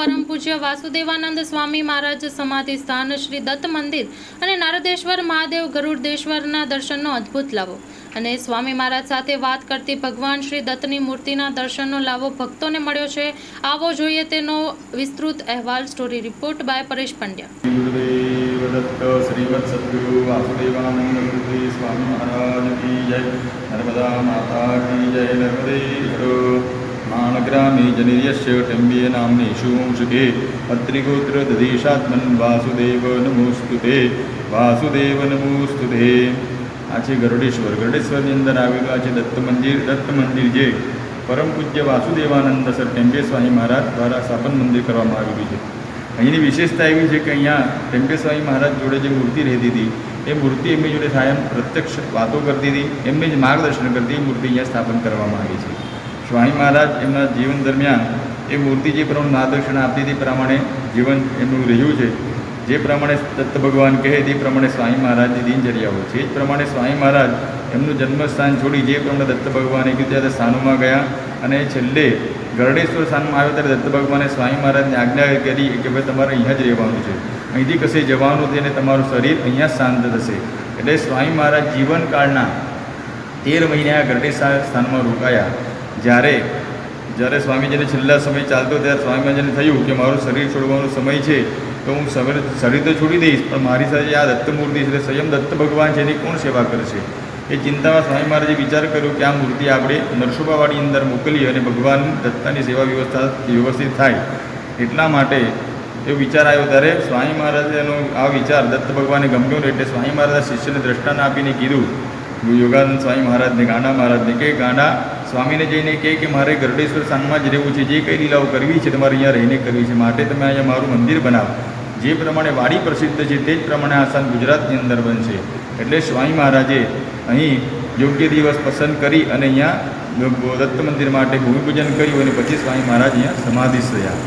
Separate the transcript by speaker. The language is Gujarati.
Speaker 1: પરમ પૂજ્ય વાસુદેવાનંદ સ્વામી મહારાજ સમાધિ સ્થાન શ્રી દત્ત મંદિર અને નારદેશ્વર મહાદેવ ગરુડદેશ્વરના દર્શનનો અદ્ભુત લાવો. અને સ્વામી મહારાજ સાથે વાત કરતી ભગવાન શ્રી દત્તની મૂર્તિના દર્શનનો લાવો ભક્તોને મળ્યો છે. આવો જોઈએ તેનો વિસ્તૃત અહેવાલ story report by Paresh Pandya.
Speaker 2: Shrimad Sadguru Vasudevanand Swami મહારાજ કી જય. નર્મદા માતા કી જય. નર્મદે હરો માણગ્રામે જનિર્યસ્ય ટંબ્યે નામને શુંશુકે અત્રિગોત્ર દધીશાત્મન વાસુદેવ નમોસ્તુ તે વાસુદેવ નમોસ્તુ તે આ છે ગરુડેશ્વર ગરુડેશ્વરની અંદર આવેલું આ છે દત્ત મંદિર દત્ત મંદિર જે પરમ પૂજ્ય વાસુદેવાનંદ સર ટેમ્બે સ્વામી મહારાજ દ્વારા સ્થાપન મંદિર કરવામાં આવેલું છે અહીંની વિશેષતા એવી છે કે અહીંયા ટેમ્બે સ્વામી મહારાજ જોડે જે મૂર્તિ રહેતી હતી એ મૂર્તિ એમની જોડે સાયમ પ્રત્યક્ષ વાતો કરતી હતી એમને જ માર્ગદર્શન કરતી એ મૂર્તિ અહીંયા સ્થાપન કરવામાં આવી છે સ્વામી મહારાજ એમના જીવન દરમિયાન એ મૂર્તિ જે પ્રમાણે માર્ગદર્શન આપતી હતી પ્રમાણે જીવન એમનું રહ્યું છે. જે પ્રમાણે દત્ત ભગવાન કહે તે પ્રમાણે સ્વામી મહારાજની દિનચર્યાઓ છે. એ જ પ્રમાણે સ્વામી મહારાજ એમનું જન્મસ્થાન છોડી જે પ્રમાણે દત્ત ભગવાને કીધું ત્યારે સ્થાનોમાં ગયા અને છેલ્લે ગરડેશ્વર સ્થાનમાં આવ્યો ત્યારે દત્ત ભગવાને સ્વામી મહારાજને આજ્ઞા કરી કે ભાઈ તમારે અહીંયા જ રહેવાનું છે. અહીંથી કશે જવાનું છે અને તમારું શરીર અહીંયા શાંત થશે. એટલે સ્વામી મહારાજ જીવનકાળના તેર મહિને આ ગરડેશ્વર સ્થાનમાં રોકાયા. જ્યારે જ્યારે સ્વામીજીને છેલ્લા સમય ચાલતો ત્યારે સ્વામીજીને થયું કે મારું શરીર છોડવાનો સમય છે, તો હું શરીર શરીર તો છોડી દઈશ, પણ મારી સાથે આ દત્તમૂર્તિ છે, એટલે સ્વયં દત્ત ભગવાન છે, એની કોણ સેવા કરશે? એ ચિંતામાં સ્વામી મહારાજે વિચાર કર્યો કે આ મૂર્તિ આપણે નરસોબાવાડી અંદર મોકલી અને ભગવાન દત્તાની સેવા વ્યવસ્થા વ્યવસ્થિત થાય. એટલા માટે એ વિચાર આવ્યો. ત્યારે સ્વામી મહારાજેનો આ વિચાર દત્ત ભગવાને ગમ્યો ને એટલે સ્વામી મહારાજે શિષ્યને દ્રષ્ટાને આપીને કીધું યોગાનંદ સ્વામી મહારાજને, ગાંડા મહારાજને કે, ગાંડા સ્વામીને જઈને કહે કે મારે ગરડેશ્વર સ્થાનમાં જ રહેવું છે, જે કઈ લીલાઓ કરવી છે તમારે અહીંયા રહીને કરવી છે, માટે તમે અહીંયા મારું મંદિર બનાવો. જે પ્રમાણે વાડી પ્રસિદ્ધ છે, તે જ પ્રમાણે આ સ્થાન ગુજરાતની અંદર બનશે. એટલે સ્વામી મહારાજે અહીં યોગ્ય દિવસ પસંદ કરી અને અહીંયા દત્ત મંદિર માટે ભૂમિપૂજન કર્યું અને પછી સ્વામી મહારાજ અહીંયા સમાધિ થયા.